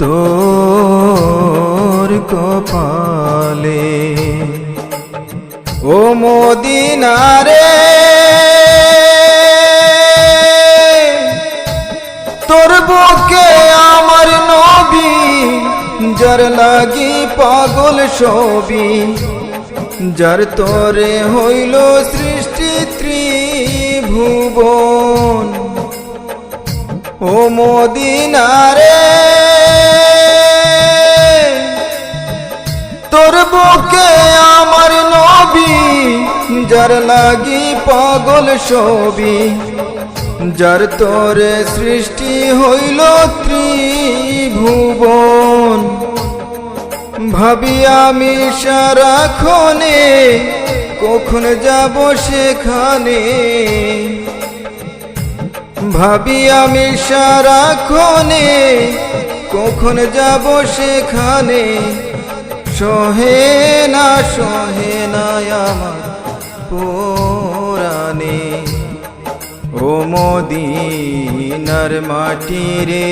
তোর কপালে। ও মদিনারে, তোর বুকে আমার নবী, যার লাগি পাগল ছবি, যার তরে হইল সৃষ্টি ত্রিভুবন। ও মদিনারে তোর বুকে আমার নবী, যার লাগি পাগল ছবি, যার তোরে সৃষ্টি হইল ত্রিভুবন। ভাবি আমি সারাক্ষণে কখন যাব সেখানে? ভাবি আমি সারাক্ষণে কখন যাব সেখানে? সহে না সহে না আমার ও মদিনার মাটি রে,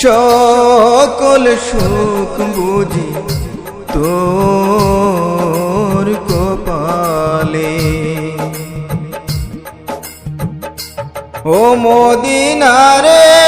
সকল সুখ বুঝি তোর কপালে। ও মদিনারে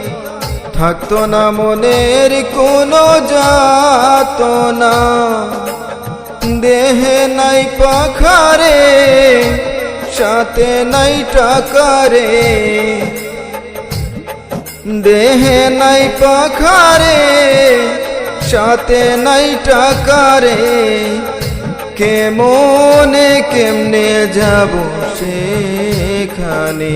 থাকতো না মনের কোনো যাত না দেহে নাই পাখারে, সাথে নাই টাকারে। দেহে নাই পাখারে, সাথে নাই টাকারে। কেমনে কেমনে যাব সেখানে?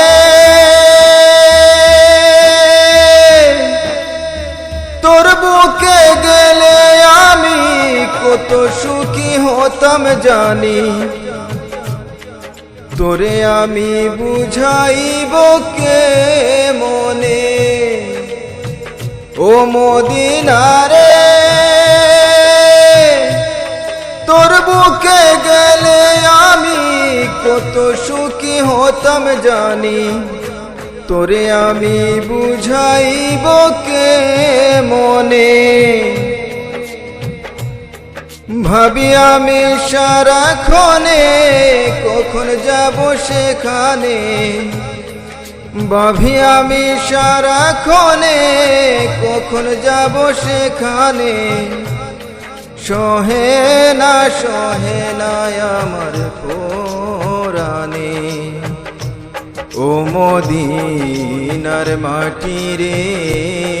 জানি তোরে আমি বুঝাইব কে মনে? ও মদিনারে, তোর বুকে গেলে আমি কত সুখী হতাম জানি। তোরে আমি বুঝাইব কে মনে? ভাবি আমি সারাক্ষণে কখন যাব সেখানে? ভাবি আমি সারাক্ষণে কখন যাব সেখানে? সহে না সহে না আমার পোরানে ও মদিনার মাটি রে